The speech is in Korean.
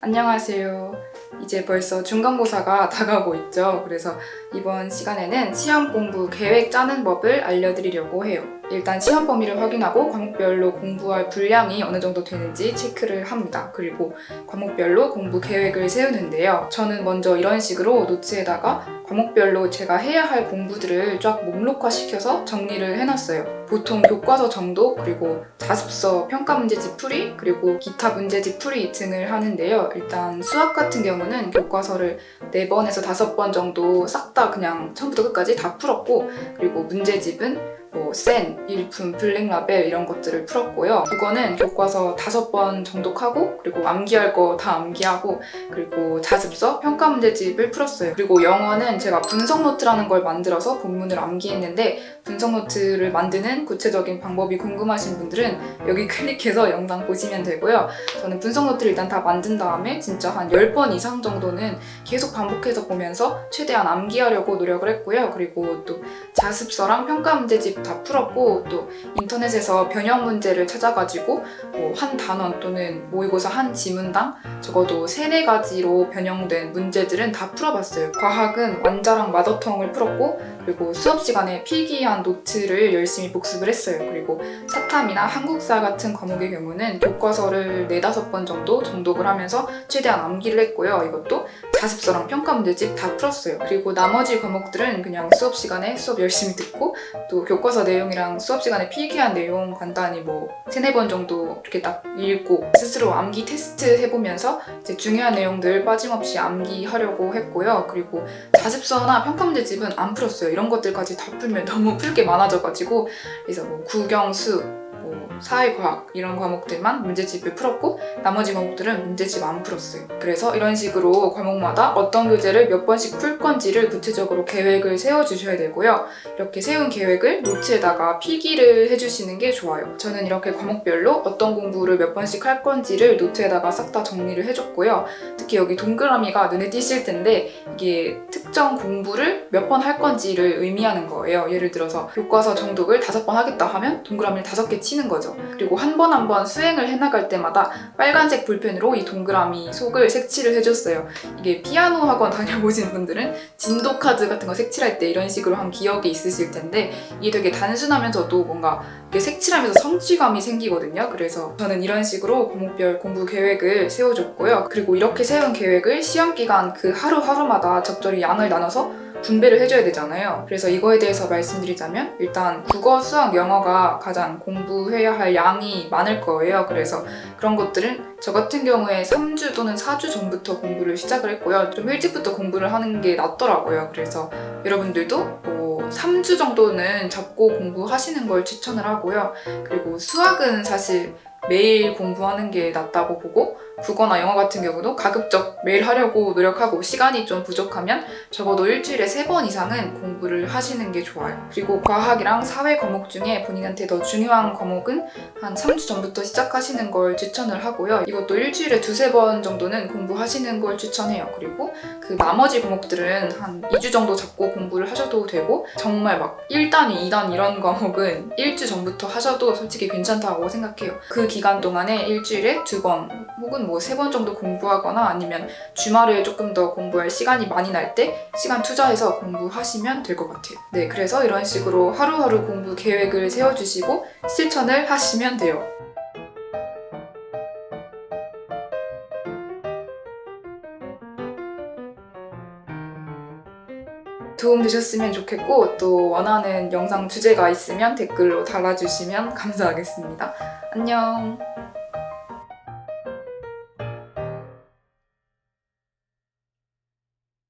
안녕하세요. 이제 벌써 중간고사가 다가오고 있죠. 그래서 이번 시간에는 시험 공부 계획 짜는 법을 알려드리려고 해요. 일단 시험 범위를 확인하고 과목별로 공부할 분량이 어느 정도 되는지 체크를 합니다. 그리고 과목별로 공부 계획을 세우는데요. 저는 먼저 이런 식으로 노트에다가 과목별로 제가 해야 할 공부들을 쫙 목록화시켜서 정리를 해놨어요. 보통 교과서 정도, 그리고 자습서, 평가 문제집 풀이, 그리고 기타 문제집 풀이 등을 하는데요. 일단 수학 같은 경우는 교과서를 4번에서 5번 정도 싹 다 그냥 처음부터 끝까지 다 풀었고, 그리고 문제집은 뭐 센, 일품, 블랙라벨 이런 것들을 풀었고요. 국어는 교과서 다섯 번 정독하고 그리고 암기할 거 다 암기하고 그리고 자습서, 평가 문제집을 풀었어요. 그리고 영어는 제가 분석 노트라는 걸 만들어서 본문을 암기했는데 분석 노트를 만드는 구체적인 방법이 궁금하신 분들은 여기 클릭해서 영상 보시면 되고요. 저는 분석 노트를 일단 다 만든 다음에 진짜 한 10번 이상 정도는 계속 반복해서 보면서 최대한 암기하려고 노력을 했고요. 그리고 또 자습서랑 평가 문제집 다 풀었고 또 인터넷에서 변형 문제를 찾아가지고 뭐 한 단원 또는 모의고사 한 지문당 적어도 세네 가지로 변형된 문제들은 다 풀어봤어요. 과학은 완자랑 마더텅을 풀었고 그리고 수업 시간에 필기한 노트를 열심히 복습을 했어요. 그리고 사탐이나 한국사 같은 과목의 경우는 교과서를 네다섯 번 정도 정독을 하면서 최대한 암기를 했고요. 이것도 자습서랑 평가 문제집 다 풀었어요. 그리고 나머지 과목들은 그냥 수업 시간에 수업 열심히 듣고 또 교과서 내용이랑 수업 시간에 필기한 내용 간단히 뭐 세네 번 정도 이렇게 딱 읽고 스스로 암기 테스트 해보면서 이제 중요한 내용들 빠짐없이 암기하려고 했고요. 그리고 자습서나 평가 문제집은 안 풀었어요. 이런 것들까지 다 풀면 너무 풀 게 많아져가지고 그래서 뭐 국영수 뭐 사회과학 이런 과목들만 문제집을 풀었고 나머지 과목들은 문제집 안 풀었어요. 그래서 이런 식으로 과목마다 어떤 교재를 몇 번씩 풀 건지를 구체적으로 계획을 세워주셔야 되고요. 이렇게 세운 계획을 노트에다가 필기를 해주시는 게 좋아요. 저는 이렇게 과목별로 어떤 공부를 몇 번씩 할 건지를 노트에다가 싹 다 정리를 해줬고요. 특히 여기 동그라미가 눈에 띄실 텐데 이게 특정 공부를 몇 번 할 건지를 의미하는 거예요. 예를 들어서 교과서 정독을 다섯 번 하겠다 하면 동그라미를 다섯 개 치는 거죠. 그리고 한 번 한 번 수행을 해나갈 때마다 빨간색 볼펜으로 이 동그라미 속을 색칠을 해줬어요. 이게 피아노 학원 다녀보신 분들은 진도 카드 같은 거 색칠할 때 이런 식으로 한 기억이 있으실 텐데 이게 되게 단순하면서도 뭔가 색칠하면서 성취감이 생기거든요. 그래서 저는 이런 식으로 과목별 공부 계획을 세워줬고요. 그리고 이렇게 세운 계획을 시험 기간 그 하루하루마다 적절히 양을 나눠서 분배를 해줘야 되잖아요. 그래서 이거에 대해서 말씀드리자면 일단 국어, 수학, 영어가 가장 공부해야 할 양이 많을 거예요. 그래서 그런 것들은 저 같은 경우에 3주 또는 4주 전부터 공부를 시작을 했고요. 좀 일찍부터 공부를 하는 게 낫더라고요. 그래서 여러분들도 뭐 3주 정도는 잡고 공부하시는 걸 추천을 하고요. 그리고 수학은 사실 매일 공부하는 게 낫다고 보고 국어나 영어 같은 경우도 가급적 매일 하려고 노력하고 시간이 좀 부족하면 적어도 일주일에 세 번 이상은 공부를 하시는 게 좋아요. 그리고 과학이랑 사회 과목 중에 본인한테 더 중요한 과목은 한 3주 전부터 시작하시는 걸 추천을 하고요. 이것도 일주일에 두세 번 정도는 공부하시는 걸 추천해요. 그리고 그 나머지 과목들은 한 2주 정도 잡고 공부를 하셔도 되고 정말 막 1단위, 2단 이런 과목은 일주 전부터 하셔도 솔직히 괜찮다고 생각해요. 그 기간 동안에 일주일에 두 번 혹은 뭐 세 번 정도 공부하거나 아니면 주말에 조금 더 공부할 시간이 많이 날 때 시간 투자해서 공부하시면 될 것 같아요. 네, 그래서 이런 식으로 하루하루 공부 계획을 세워주시고 실천을 하시면 돼요. 도움 되셨으면 좋겠고 또 원하는 영상 주제가 있으면 댓글로 달아주시면 감사하겠습니다. 안녕.